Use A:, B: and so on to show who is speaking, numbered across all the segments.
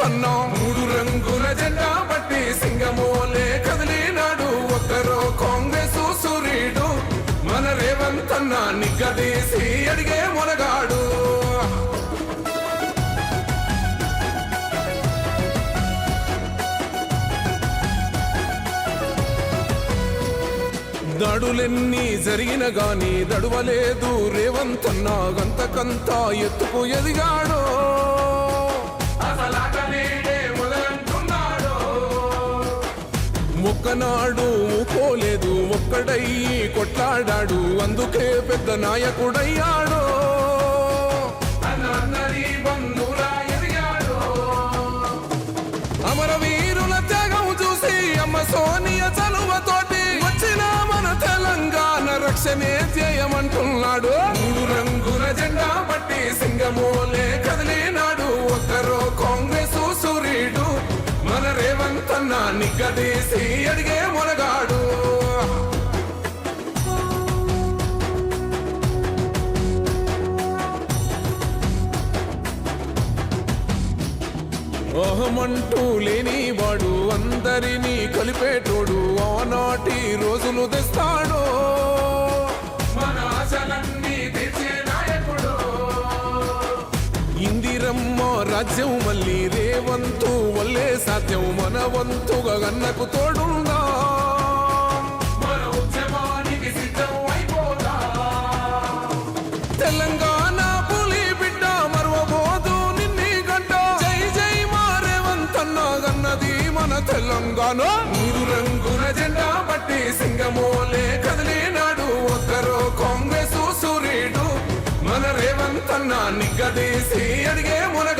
A: రేవంత్ మూడు రంగుల జెండా బట్టి సింగమోలే కదిలినాడు ఒక్కరో కాంగ్రెస్ సూర్యుడు మన రేవంత్ అన్న నిగ్గదీసి అడిగే మొనగాడు. దడులెన్ని జరిగిన గాని దడువలేదు రేవంతన్నా గంతకంతా ఎత్తుకు ఎదిగాడో. ఒక్కనాడు పోలేదు ఒక్కడయ్యి కొట్లాడాడు అందుకే పెద్ద నాయకుడయ్యాడు? అమరవీరుల త్యాగం చూసి అమ్మ సోనియ చలువతోటి వచ్చిన మన తెలంగాణ రక్షణే చేయమంటున్నాడు మూడు రంగుల జెండా బట్టి సింగమోలే కదిలినాడు. ఒక్కరో నిగ్గదీసి అడిగే మొనగాడు. అహమంటూ లేని వాడు అందరినీ కలిపేటోడు. ఆనాటి రోజులు తెస్తాడు. రాజ్యం మళ్ళీ రేవంతు వల్లే సాధ్యం మన వంతుగా గన్నకు తోడుందా? మన తెలంగాణ పులి బిడ్డ మరవబోదు నిన్ని గంట. జై జై మా గన్నది మన తెలంగాణ. మూడు రంగుల జెండా బట్టి సింగమోలే కదిలినాడు ఒక్కరో కాంగ్రెస్ సూర్యుడు మన రేవంత్ అన్న నిగ్గదీసి అడిగే మునగ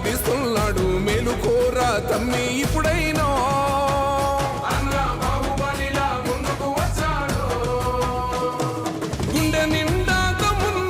A: వరకు ధీటుగా మేలుకోరా తమ్మి ఇప్పుడైనా